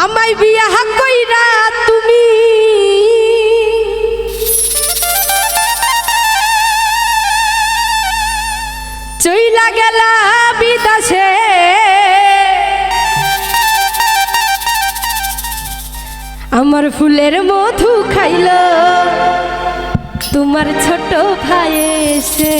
আমায় বিয়া কইরা তুমি। চইলা গেলা বিদেশে। আমার ফুলের মধু খাইল। তোমার ছোট ভাই এসে।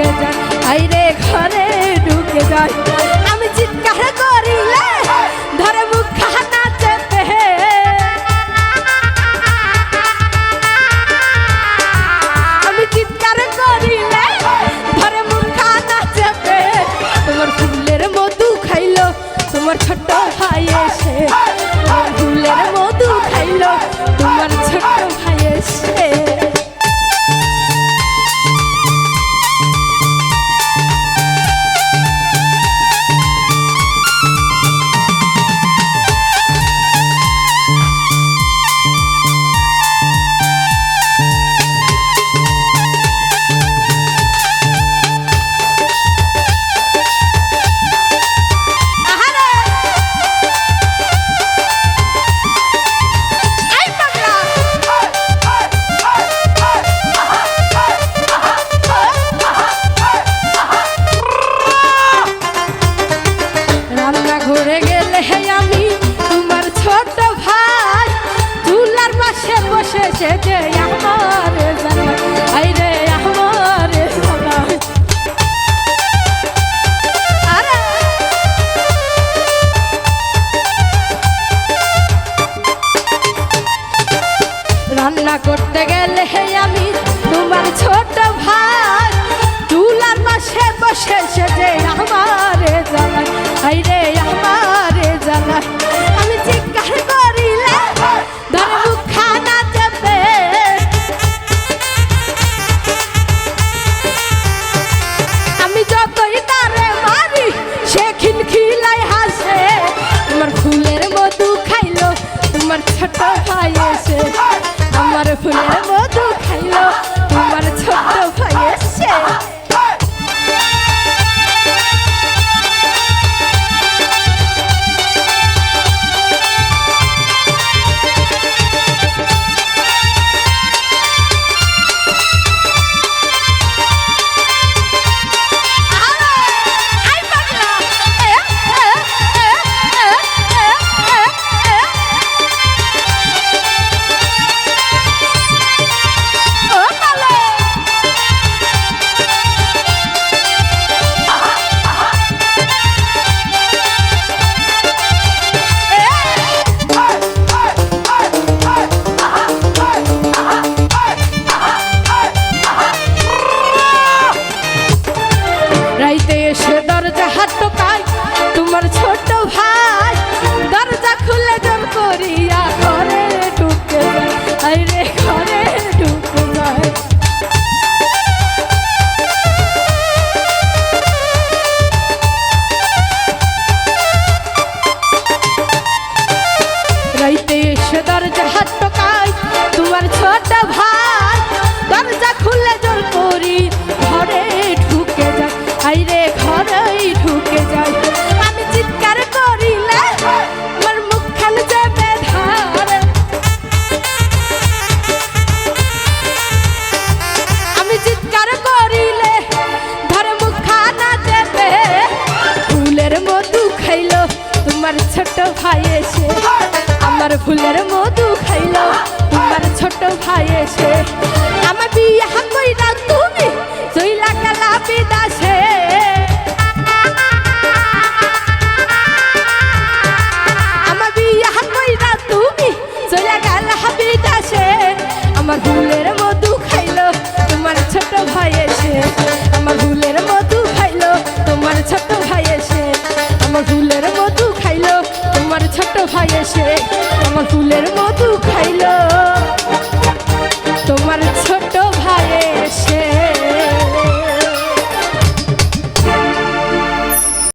ঢুকে যায়। আইরে ঘরে ঢুকে যায়। ধরতে গেলে আমি তোমার ছোট ভাই। তুলার পাশে বসে সে যে আমার রে 对。ভাই আমার ফুলের মধু খাইলো, তোমার ছোট ভাই এসে। আমার বিয়ে কইরা তুমি চইলা গেলা বিদাসে। আমার বিয়ে কইরা তুমি চইলা গেলা বিদাসে। আমার ফুলের মধু খাইলো, তোমার ছোট ভাই আমার ফুলের আমার ছোট ভাই এসে আমার ফুলের মধু খাইলো।